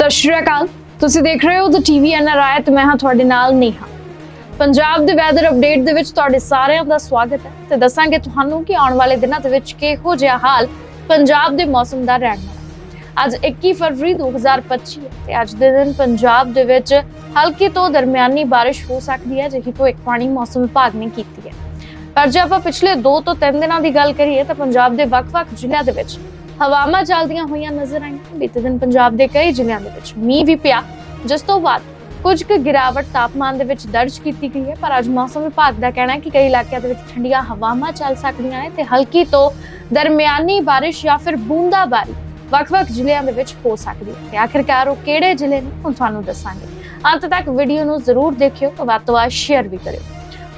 ਸਤਿ ਸ਼੍ਰੀ ਅਕਾਲ। ਤੁਸੀਂ ਦੇਖ ਰਹੇ ਹੋ ਦ ਟੀਵੀ ਐਨਆਰਆਈ ਤੇ ਮੈਂ ਹਾਂ ਤੁਹਾਡੇ ਨਾਲ ਨੇਹਾ। ਪੰਜਾਬ ਦੇ ਵੈਦਰ ਅਪਡੇਟ ਦੇ ਵਿੱਚ ਤੁਹਾਡੇ ਸਾਰਿਆਂ ਦਾ ਸਵਾਗਤ ਹੈ। ਤੇ ਦੱਸਾਂਗੇ ਤੁਹਾਨੂੰ ਕਿ ਆਉਣ ਵਾਲੇ ਦਿਨਾਂ ਦੇ ਵਿੱਚ ਕਿਹੋ ਜਿਹਾ ਹਾਲ ਪੰਜਾਬ ਦੇ ਮੌਸਮ ਦਾ ਰਹਿਣ ਵਾਲਾ ਹੈ। ਅੱਜ 21 ਫਰਵਰੀ 2025 ਹੈ ਤੇ ਅੱਜ ਦੇ ਦਿਨ ਪੰਜਾਬ ਦੇ ਵਿੱਚ ਹਲਕੀ ਤੋਂ ਦਰਮਿਆਨੀ ਬਾਰਿਸ਼ ਹੋ ਸਕਦੀ ਹੈ, ਜਿਹੀ ਭਵਿੱਖਬਾਣੀ ਮੌਸਮ ਵਿਭਾਗ ਨੇ ਕੀਤੀ ਹੈ। ਪਰ ਜੇ ਆਪਾਂ ਪਿਛਲੇ 2 ਤੋਂ 3 ਦਿਨਾਂ ਦੀ ਗੱਲ ਕਰੀਏ ਤਾਂ ਪੰਜਾਬ ਦੇ ਵੱਖ-ਵੱਖ ਜ਼ਿਲ੍ਹਿਆਂ ਦੇ ਵਿੱਚ ਹਵਾਵਾਂ ਚੱਲਦੀਆਂ ਹੋਈਆਂ ਨਜ਼ਰ ਆਈਆਂ। ਬੀਤੇ ਦਿਨ ਪੰਜਾਬ ਦੇ ਕਈ ਜ਼ਿਲ੍ਹਿਆਂ ਦੇ ਵਿੱਚ ਮੀਂਹ ਵੀ ਪਿਆ। ਜਿਸ ਤੋਂ ਬਾਅਦ ਕੁਝ ਕੁ ਗਿਰਾਵਟ ਤਾਪਮਾਨ ਦੇ ਵਿੱਚ ਦਰਜ ਕੀਤੀ ਗਈ ਹੈ। ਪਰ ਅੱਜ ਮੌਸਮ ਵਿਭਾਗ ਦਾ ਕਹਿਣਾ ਹੈ ਕਿ ਕਈ ਇਲਾਕਿਆਂ ਦੇ ਵਿੱਚ ਠੰਡੀਆਂ ਹਵਾਵਾਂ ਚੱਲ ਸਕਦੀਆਂ ਨੇ ਤੇ ਹਲਕੀ ਤੋਂ ਦਰਮਿਆਨੀ ਬਾਰਿਸ਼ ਜਾਂ ਫਿਰ ਬੂੰਦਾਬਾਰੀ ਵੱਖ-ਵੱਖ ਜ਼ਿਲ੍ਹਿਆਂ ਦੇ ਵਿੱਚ ਹੋ ਸਕਦੀ ਹੈ। ਤੇ ਆਖਿਰਕਾਰ ਉਹ ਕਿਹੜੇ ਜ਼ਿਲ੍ਹੇ ਨੇ, ਹੁਣ ਤੁਹਾਨੂੰ ਦੱਸਾਂਗੇ। ਅੰਤ ਤੱਕ ਵੀਡੀਓ ਨੂੰ ਜ਼ਰੂਰ ਦੇਖਿਓ ਤੇ ਵੱਧ ਤੋਂ ਵੱਧ ਸ਼ੇਅਰ ਵੀ ਕਰਿਓ।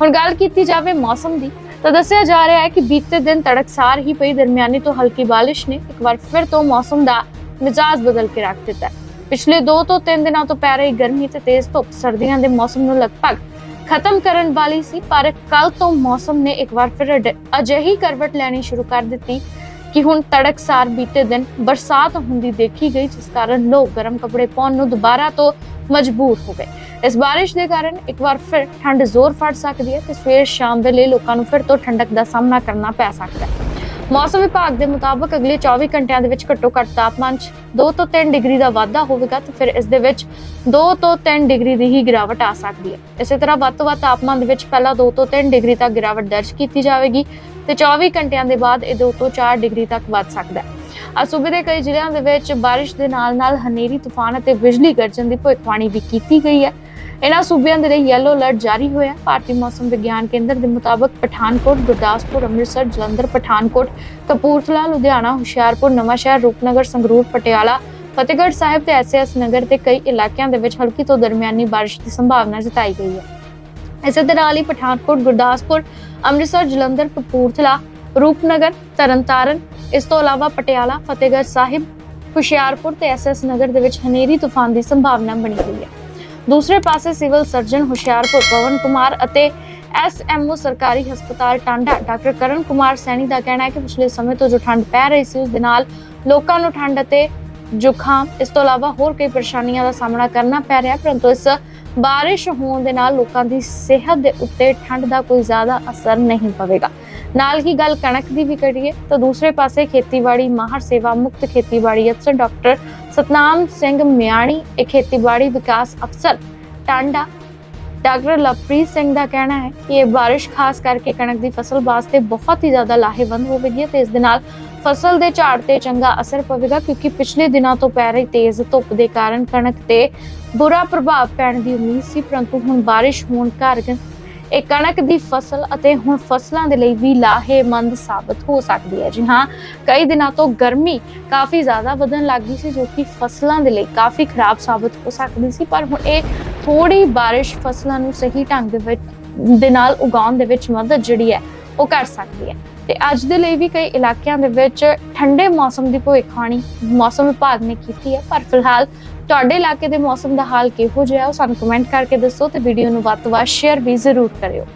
ਹੁਣ ਗੱਲ ਕੀਤੀ ਜਾਵੇ ਮੌਸਮ ਦੀ ਤਾਂ ਦੱਸਿਆ ਜਾ ਰਿਹਾ ਹੈ ਕਿ ਬੀਤੇ ਦਿਨ ਤੜਕਸਾਰ ਹੀ ਪਈ ਦਰਮਿਆਨੀ ਤੋਂ ਹਲਕੀ ਬਾਰਿਸ਼ ਨੇ ਇੱਕ ਵਾਰ ਫਿਰ ਤੋਂ ਮੌਸਮ ਦਾ ਮਿਜਾਜ਼ ਬਦਲ ਕੇ ਰੱਖ ਦਿੱਤਾ ਪਿਛਲੇ 2 ਤੋਂ 3 ਦਿਨਾਂ ਤੋਂ ਪੈ ਰਹੀ ਗਰਮੀ ਤੇ ਤੇਜ਼ ਧੁੱਪ ਸਰਦੀਆਂ ਦੇ ਮੌਸਮ ਨੂੰ ਲਗਭਗ ਖਤਮ ਕਰਨ ਵਾਲੀ ਸੀ, ਪਰ ਕੱਲ ਤੋਂ ਮੌਸਮ ਨੇ ਇੱਕ ਵਾਰ ਫਿਰ ਅਜਿਹੀ ਕਰਵਟ ਲੈਣੀ ਸ਼ੁਰੂ ਕਰ ਦਿੱਤੀ ਕਿ ਹੁਣ ਤੜਕਸਾਰ ਬੀਤੇ ਦਿਨ ਬਰਸਾਤ ਹੁੰਦੀ ਦੇਖੀ ਗਈ, ਜਿਸ ਕਾਰਨ ਲੋਕ ਗਰਮ ਕੱਪੜੇ ਪਾਉਣ ਨੂੰ ਦੁਬਾਰਾ ਤੋਂ ਮਜਬੂਰ ਹੋ ਗਏ। ਇਸ ਬਾਰਿਸ਼ ਦੇ ਕਾਰਨ ਇੱਕ ਵਾਰ ਫਿਰ ਠੰਡ ਜ਼ੋਰ ਫੜ ਸਕਦੀ ਹੈ ਤੇ ਸਵੇਰ ਸ਼ਾਮ ਵੇਲੇ ਲੋਕਾਂ ਨੂੰ ਫਿਰ ਤੋਂ ਠੰਡਕ ਦਾ ਸਾਹਮਣਾ ਕਰਨਾ ਪੈ ਸਕਦਾ ਹੈ। ਮੌਸਮ ਵਿਭਾਗ ਦੇ ਮੁਤਾਬਕ ਅਗਲੇ 24 ਘੰਟਿਆਂ ਦੇ ਵਿੱਚ ਘੱਟੋ ਘੱਟ ਤਾਪਮਾਨ 'ਚ 2 ਤੋਂ 3 ਡਿਗਰੀ ਦਾ ਵਾਧਾ ਹੋਵੇਗਾ ਤੇ ਫਿਰ ਇਸ ਦੇ ਵਿੱਚ 2 ਤੋਂ 3 ਡਿਗਰੀ ਦੀ ਹੀ ਗਿਰਾਵਟ ਆ ਸਕਦੀ ਹੈ। ਇਸੇ ਤਰ੍ਹਾਂ ਵੱਧ ਤੋਂ ਵੱਧ ਤਾਪਮਾਨ ਦੇ ਵਿੱਚ ਪਹਿਲਾਂ 2 ਤੋਂ 3 ਡਿਗਰੀ ਤੱਕ ਗਿਰਾਵਟ ਦਰਜ ਕੀਤੀ ਜਾਵੇਗੀ ਤੇ 24 ਘੰਟਿਆਂ ਦੇ ਬਾਅਦ ਇਹ 2 ਤੋਂ 4 ਡਿਗਰੀ ਤੱਕ ਵੱਧ ਸਕਦਾ ਹੈ। ਅੱਜ ਸੂਬੇ ਦੇ ਕਈ ਜ਼ਿਲ੍ਹਿਆਂ ਦੇ ਵਿੱਚ ਬਾਰਿਸ਼ ਦੇ ਨਾਲ-ਨਾਲ ਹਨੇਰੀ, ਤੂਫਾਨ ਅਤੇ ਬਿਜਲੀ ਗਰਜਣ ਦੀ ਭਵਿੱਖਬਾਣੀ ਵੀ ਕੀਤੀ ਗਈ ਹੈ। ਇਹਨਾਂ ਸੂਬਿਆਂ ਦੇ ਲਈ ਯੈਲੋ ਅਲਰਟ ਜਾਰੀ ਹੋਇਆ ਭਾਰਤੀ ਮੌਸਮ ਵਿਗਿਆਨ ਕੇਂਦਰ ਦੇ ਮੁਤਾਬਕ ਪਠਾਨਕੋਟ, ਗੁਰਦਾਸਪੁਰ, ਅੰਮ੍ਰਿਤਸਰ, ਜਲੰਧਰ, ਪਠਾਨਕੋਟ, ਕਪੂਰਥਲਾ, ਲੁਧਿਆਣਾ, ਹੁਸ਼ਿਆਰਪੁਰ, ਨਵਾਂਸ਼ਹਿਰ, ਰੂਪਨਗਰ, ਸੰਗਰੂਰ, ਪਟਿਆਲਾ, ਫਤਿਹਗੜ੍ਹ ਸਾਹਿਬ ਤੇ ਐਸਐਸ ਨਗਰ ਦੇ ਕਈ ਇਲਾਕਿਆਂ ਦੇ ਵਿੱਚ ਹਲਕੀ ਤੋਂ ਦਰਮਿਆਨੀ ਬਾਰਿਸ਼ ਦੀ ਸੰਭਾਵਨਾ ਜਤਾਈ ਗਈ ਹੈ। ਇਸੇ ਤਰ੍ਹਾਂ ਨਾਲ ਹੀ ਪਠਾਨਕੋਟ, ਗੁਰਦਾਸਪੁਰ, ਅੰਮ੍ਰਿਤਸਰ, ਜਲੰਧਰ, ਕਪੂਰਥਲਾ, ਰੂਪਨਗਰ, ਤਰਨਤਾਰਨ, ਇਸ ਤੋਂ ਇਲਾਵਾ ਪਟਿਆਲਾ, ਫਤਿਹਗੜ੍ਹ ਸਾਹਿਬ, ਹੁਸ਼ਿਆਰਪੁਰ ਤੇ ਐਸਐਸ ਨਗਰ ਦੇ ਵਿੱਚ ਹਨੇਰੀ, ਤੂਫਾਨ ਦੀ ਸੰਭਾਵਨਾ ਬਣੀ ਹੋਈ ਹੈ। ਦੂਸਰੇ ਪਾਸੇ ਸਿਵਲ ਸਰਜਨ ਹੁਸ਼ਿਆਰਪੁਰ ਪਵਨ ਕੁਮਾਰ ਅਤੇ ਐਸਐਮਓ ਸਰਕਾਰੀ ਹਸਪਤਾਲ ਟਾਂਡਾ ਡਾਕਟਰ ਕਰਨ ਕੁਮਾਰ ਸੈਣੀ ਦਾ ਕਹਿਣਾ ਹੈ ਕਿ ਪਿਛਲੇ ਸਮੇਂ ਤੋਂ ਜੋ ਠੰਡ ਪੈ ਰਹੀ ਸੀ, ਉਸ ਦੇ ਨਾਲ ਲੋਕਾਂ ਨੂੰ ਠੰਡ ਅਤੇ ਜ਼ੁਕਾਮ, ਇਸ ਤੋਂ ਇਲਾਵਾ ਹੋਰ ਕਈ ਪਰੇਸ਼ਾਨੀਆਂ ਦਾ ਸਾਹਮਣਾ ਕਰਨਾ ਪੈ ਰਿਹਾ ਪਰੰਤੂ ਇਸ ਬਾਰਿਸ਼ ਹੋਣ ਦੇ ਨਾਲ ਲੋਕਾਂ ਦੀ ਸਿਹਤ ਦੇ ਉੱਤੇ ਠੰਡ ਦਾ ਕੋਈ ਜ਼ਿਆਦਾ ਅਸਰ ਨਹੀਂ ਪਵੇਗਾ। ਨਾਲ ਹੀ ਗੱਲ ਕਣਕ ਦੀ ਵੀ ਕਰੀਏ ਤਾਂ ਦੂਸਰੇ ਪਾਸੇ ਖੇਤੀਬਾੜੀ, ਮਾਹਰ ਸੇਵਾ ਮੁਕਤ ਖੇਤੀਬਾੜੀ ਅਫਸਰ ਡਾਕਟਰ ਸਤਨਾਮ ਸਿੰਘ ਮਿਆਣੀ, ਇਹ ਖੇਤੀਬਾੜੀ ਵਿਕਾਸ ਅਫਸਰ, ਟਾਂਡਾ। ਡਾਕਟਰ ਲਵਪ੍ਰੀਤ ਸਿੰਘ ਦਾ ਕਹਿਣਾ ਹੈ ਕਿ ਇਹ ਬਾਰਿਸ਼ ਖਾਸ ਕਰਕੇ ਕਣਕ ਦੀ ਫਸਲ ਵਾਸਤੇ ਬਹੁਤ ਹੀ ਜ਼ਿਆਦਾ ਲਾਹੇਵੰਦ ਹੋਵੇਗੀ ਤੇ ਇਸ ਦੇ ਨਾਲ ਫਸਲ ਦੇ ਝਾੜ ਤੇ ਚੰਗਾ ਅਸਰ ਪਵੇਗਾ ਕਿਉਂਕਿ ਪਿਛਲੇ ਦਿਨਾਂ ਤੋਂ ਪੈ ਰਹੀ ਤੇਜ਼ ਧੁੱਪ ਦੇ ਕਾਰਨ ਕਣਕ ਤੇ ਬੁਰਾ ਪ੍ਰਭਾਵ ਪੈਣ ਦੀ ਉਮੀਦ ਸੀ, ਪਰੰਤੂ ਹੁਣ ਬਾਰਿਸ਼ ਹੋਣ ਕਾਰਨ ਇਹ ਕਣਕ ਦੀ ਫਸਲ ਅਤੇ ਹੁਣ ਫਸਲਾਂ ਦੇ ਲਈ ਵੀ ਲਾਹੇਮੰਦ ਸਾਬਤ ਹੋ ਸਕਦੀ ਹੈ। ਜੀ ਹਾਂ, ਕਈ ਦਿਨਾਂ ਤੋਂ ਗਰਮੀ ਕਾਫੀ ਜ਼ਿਆਦਾ ਵਧਣ ਲੱਗ ਗਈ ਸੀ, ਜੋ ਕਿ ਫਸਲਾਂ ਦੇ ਲਈ ਕਾਫੀ ਖਰਾਬ ਸਾਬਤ ਹੋ ਸਕਦੀ ਸੀ, ਪਰ ਹੁਣ ਇਹ ਥੋੜੀ ਬਾਰਿਸ਼ ਫਸਲਾਂ ਨੂੰ ਸਹੀ ਢੰਗ ਦੇ ਵਿੱਚ, ਦੇ ਨਾਲ ਉਗਾਉਣ ਦੇ ਵਿੱਚ ਮਦਦ ਜਿਹੜੀ ਹੈ ਉਹ ਕਰ ਸਕਦੀ ਹੈ। ਤੇ ਅੱਜ ਦੇ ਲਈ ਵੀ ਕਈ ਇਲਾਕਿਆਂ ਦੇ ਵਿੱਚ ਠੰਡੇ ਮੌਸਮ ਦੀ ਭਵਿੱਖਬਾਣੀ ਮੌਸਮ ਵਿਭਾਗ ਨੇ ਕੀਤੀ ਹੈ। ਪਰ ਫਿਲਹਾਲ ਤੁਹਾਡੇ ਇਲਾਕੇ ਦੇ ਮੌਸਮ ਦਾ ਹਾਲ ਕਿਹੋ ਜਿਹਾ ਹੈ ਉਹ ਸਾਨੂੰ ਕਮੈਂਟ ਕਰਕੇ ਦੱਸੋ ਤੇ ਵੀਡੀਓ ਨੂੰ ਵੱਧ ਤੋਂ ਵੱਧ ਸ਼ੇਅਰ ਵੀ ਜ਼ਰੂਰ ਕਰਿਓ।